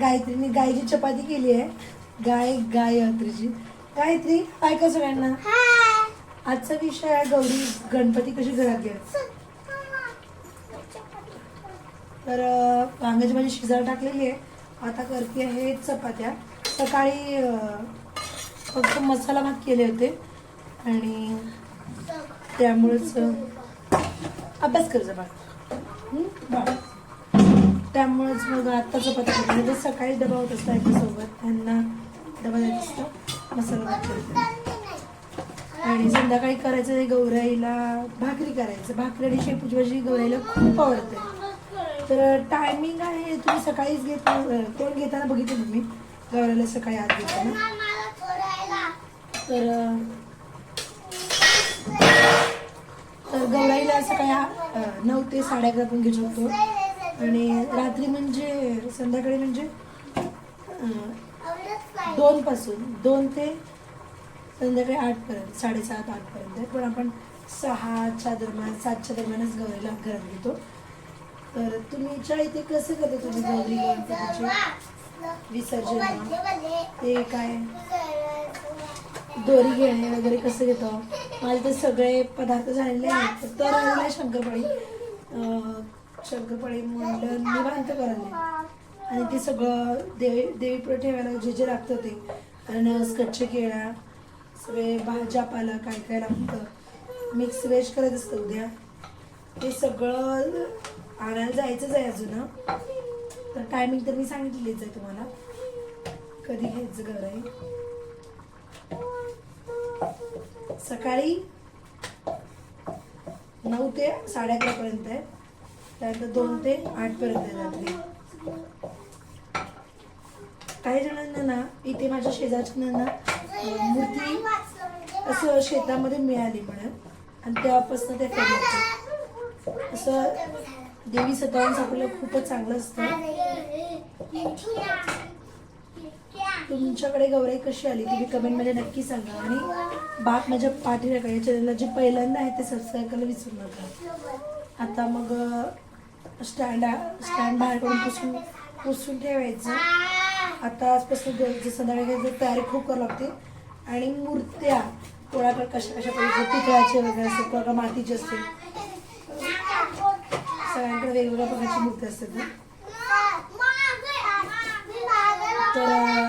गायत्रीने गायची चपाती केली आहे. गाय गायत्रीची गायत्री काय का सगळ्यांना आजचा विषय आहे गौरी. गणपती कशी घरात घ्या तर वांग्याची भाजी शिजायला टाकलेली आहे. आता करते आहे चपात्या. सकाळी फक्त मसाला भात केले होते. आणि त्यामुळेच अभ्यास कर बाळ? बाळ. त्यामुळेच मग आत्ताचं चपात्या म्हणजे सकाळी डबा होत असतो याच्यासोबत त्यांना डबा देत असतो. मसाला भात आणि संध्याकाळी करायचं आहे गौराईला भाकरी करायचं. भाकरी आणि शेपूची भाजी गौराईला खूप आवडते. तर टायमिंग आहे तुम्ही सकाळीच घेत कोण घेताना बघितलं तुम्ही? गौराईला सकाळी आत घेताना. तर तर गौराईला सकाळी नऊ ते साडे अकरा पण घेऊ शकतो आणि रात्री म्हणजे संध्याकाळी म्हणजे दोन पासून दोन ते संध्याकाळी आठपर्यंत साडेसात आठपर्यंत. पण आपण सहाच्या दरम्यान सातच्या दरम्यानच गौरीला घरात घेतो. तर तुमच्या इथे कसं करता तुम्ही गौरी गणपतीचे? विसर्जन? ते काय? दोरी घेणे वगैरे कसं घेतो? माझे ते सगळे पदार्थ झालेले आहेत. तर राहिलेलं शंकरपाळी शंकरपाळी म्हणलं निवांत करायला आणि ते सगळं देवी देवीपुढे ठेवायला जे जे लागतं ते. अनस कच्चे केळा सगळे भाज्या पाला काय काय लागतं. मिक्स वेज करत असतं उद्या. ते सगळं आणायला जायचंच आहे अजून तर टायमिंग तर मी सांगितलेलीच आहे तुम्हाला. कधी घ्यायचं घर आहे? सकाळी नऊ ते साडे अकरापर्यंत आहे. त्यानंतर दोन ते आठपर्यंत रात्री काही जणांना ना इथे माझ्या शेजारच्यांना ना मूर्ती असं शेतामध्ये मिळाली म्हणून. आणि तेव्हापासून ते फेमस असं देवी सत्यावन सापडलं खूपच चांगलं असतं. तुमच्याकडे गौराई कशी आली तुम्ही कमेंटमध्ये नक्की सांगा. आणि बाप माझ्या पाठीला या चॅनलला जे पहिल्यांदा आहे ते सबस्क्राईब करायला विसरू नका. आता मग स्टँड स्टँड बाहेर करून पुसून पुसून ठेवायचं. आता आजपासून जर संध्याकाळी तयारी खूप करावं लागते. आणि मूर्त्या कोणाकडे कशा कशा पाहिजे पितळाचे वगैरे असते कोणाकडे मातीची असते. सगळ्यांकडे वेगवेगळ्या प्रकारची मूर्ती असतात तर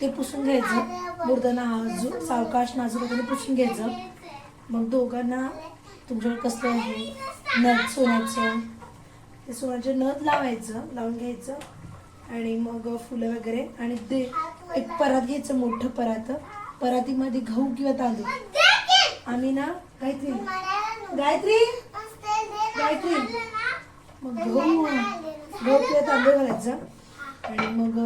ते पुसून घ्यायचं. मूर्त्यांना आजू सावकाश नाजूक वगैरे पुसून घ्यायचं. मग दोघांना तुमच्याकडे कसलं आहे? नथ सोन्याचं. ते सोन्याचे नथ लावायचं लावून घ्यायचं आणि मग फुलं वगैरे आणि ते एक परात घ्यायचं मोठं परात. परातीमध्ये गहू किंवा तांदूळ. आम्ही ना गायत्री. गायत्री? गायत्री. मग गहू गहू किंवा तांदूळ घालायचं. आणि मग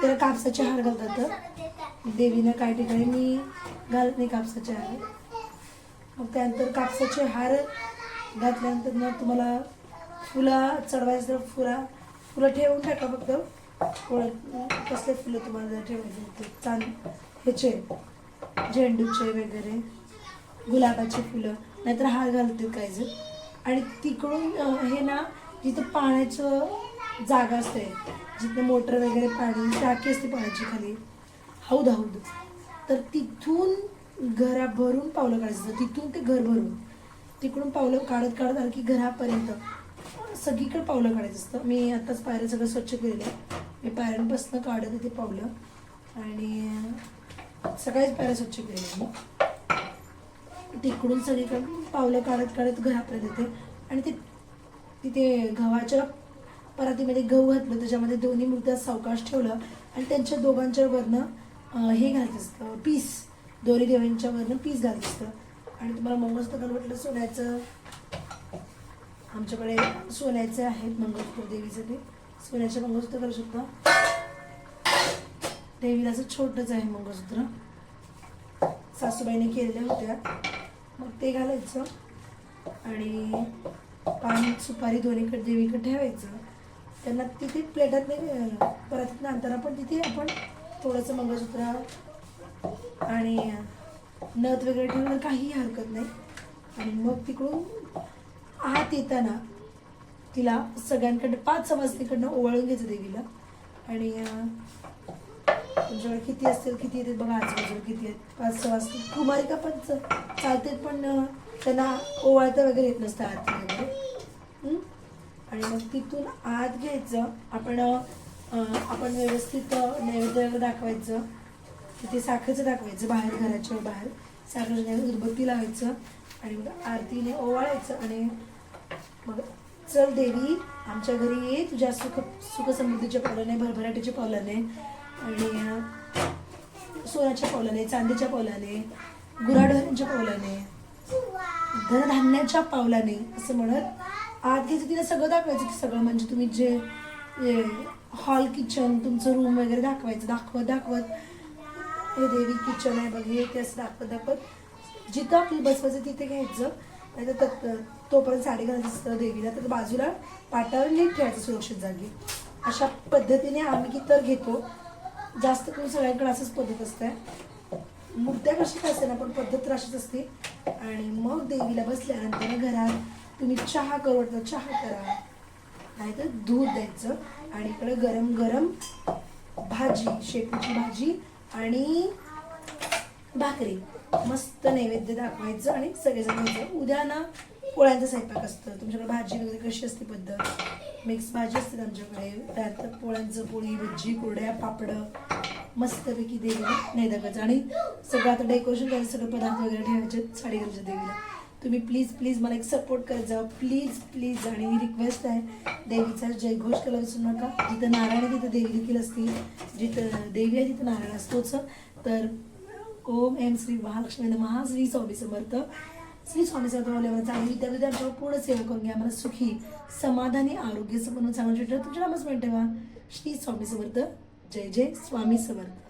त्याला कापसाचे हार घालतात. देवीनं काही ठिकाणी मी घालत नाही कापसाचे हार. मग त्यानंतर कापसाचे हार घातल्यानंतर मग तुम्हाला फुलं चढवायचं तर फुला फुलं ठेवून टाका फक्त. कोण- कसले फुलं तुम्हाला जर ठेवायचे ते? चांद ह्याचे झेंडूचे वगैरे गुलाबाचे फुलं नाहीतर हार घालतील काही जर आणि तिकडून हे ना जिथं पाण्याचं जागा असते जिथं मोटर वगैरे पाणी टाकी असते पाण्याची खाली हौद हौद. तर तिथून घरा भरून पावलं काढायचं. तिथून ते घर भरून. तिकडून पावलं काढत काढत आलं की घरापर्यंत. सगळीकडे पावलं काढायचं असतं. मी आताच पायऱ्या सगळं स्वच्छ केलेलं आहे. मी पायऱ्यांपासून काढत होते पावलं. आणि सकाळीच पायऱ्या स्वच्छ केलेल्या मी. तिकडून सगळीकडे पावलं काढत काढत घरापर्यंत येते. आणि ते तिथे गव्हाच्या परातीमध्ये गहू घातलं त्याच्यामध्ये दोन्ही मूर्त्या सावकाश ठेवलं. आणि त्यांच्या दोघांच्या वरनं हे घालत असतं. पीस. दोरी देवांच्या वरनं पीस घालत असतं. आणि तुम्हाला मंगळसूत्र म्हटलं सोन्याचं आमच्याकडे सोन्याचे आहेत मंगळसूत्र ते सोन्याचे मंगळसूत्र करू शकता. देवीला असं छोटंच आहे मंगळसूत्र. सासूबाईने केलेल्या होत्या. मग ते घालायचं. आणि पाणी सुपारी दोन्हीकडे देवीकडे ठेवायचं. त्यांना तिथे प्लेटात नाही परत आणताना पण तिथे आपण थोडंसं मंगळसूत्र आणि नथ वगैरे ठेवलं काहीही हरकत नाही. आणि मग तिकडून आत येताना तिला सगळ्यांकडे पाच समाजतीकडनं ओवाळून घ्यायचं देवीला. आणि तुमच्याकडे किती असतील किती येतात बघा आजूबाजूला किती आहेत. पाच सहा असतील कुमारिका पण चालतात पण त्यांना ओवाळता वगैरे येत नसतं आरती वगैरे. आणि मग तिथून आत घ्यायचं आपण आपण व्यवस्थित अं, नैवेद्य दाखवायचं. तिथे साखरेचं दाखवायचं बाहेर घराच्या बाहेर. साखरेच्या उदबत्ती लावायचं. आणि मग आरतीने ओवाळायचं आणि मग चल देवी आमच्या घरी ये तुझ्या सुख सुखसमृद्धीच्या पावलाने भरभराटीच्या पावलाने आणि सोन्याच्या पावलाने चांदीच्या पावलाने गुराढोरांच्या पावलाने धनधान्याच्या पावलाने असं म्हणत आत घ्यायचं तिला सगळं दाखवायचं की सगळं म्हणजे तुम्ही जे हॉल किचन तुमचं रूम वगैरे दाखवायचं दाखवत दाखवत. हे देवी किचन आहे बघ हे ते असं दाखवत दाखवत. जिथं आपली बसवायचं तिथे घ्यायचं नाही तर तोपर्यंत साडी घालायचं असतं देवीला तर बाजूला पाटावर नीट ठेवायचं सुरक्षित जागी. अशा पद्धतीने आम्ही तर घेतो. जास्त करून सगळ्यांकडे असंच पद्धत असते. मुद्द्या कशी काय असेल ना पण पद्धत तर अशीच असते. आणि मग देवीला बसल्यानंतर घरात तुम्ही चहा करू चहा करा. नाहीतर दूध द्यायचं. आणि इकडे गरम गरम भाजी शेपूची भाजी आणि भाकरी. मस्त नैवेद्य दाखवायचं आणि सगळेजण उद्या ना पोळ्यांचा स्वयंपाक असतं. तुमच्याकडे भाजी वगैरे कशी असते पद्धत? मिक्स भाजी असते आमच्याकडे? त्यात पोळ्यांचं पोळी भजी कुरड्या पापडं मस्तपैकी देवीला नैवेद्याचं आणि सगळं आता डेकोरेशन करायचं सगळं पदार्थ वगैरे ठेवायचे साडी घालायच्या देवीला. तुम्ही प्लीज प्लीज मला एक सपोर्ट करत जा. प्लीज प्लीज आणि ही रिक्वेस्ट आहे देवीचा जयघोष करायला विसरू नका. जिथं नारायण आहे तिथं देवी देखील असतील. जिथं देवी आहे तिथं नारायण असतोच. तर ओम एम श्री महालक्ष्मी महा श्री स्वामी समर्थ. श्री स्वामी समर्थ. चांगली विद्यार्थी आमच्यावर पूर्ण सेवा करून घ्या मला सुखी समाधानी आरोग्य संपन्न चांगलं तुमच्या नामच म्हणते श्री स्वामी समर्थ जय जय स्वामी समर्थ.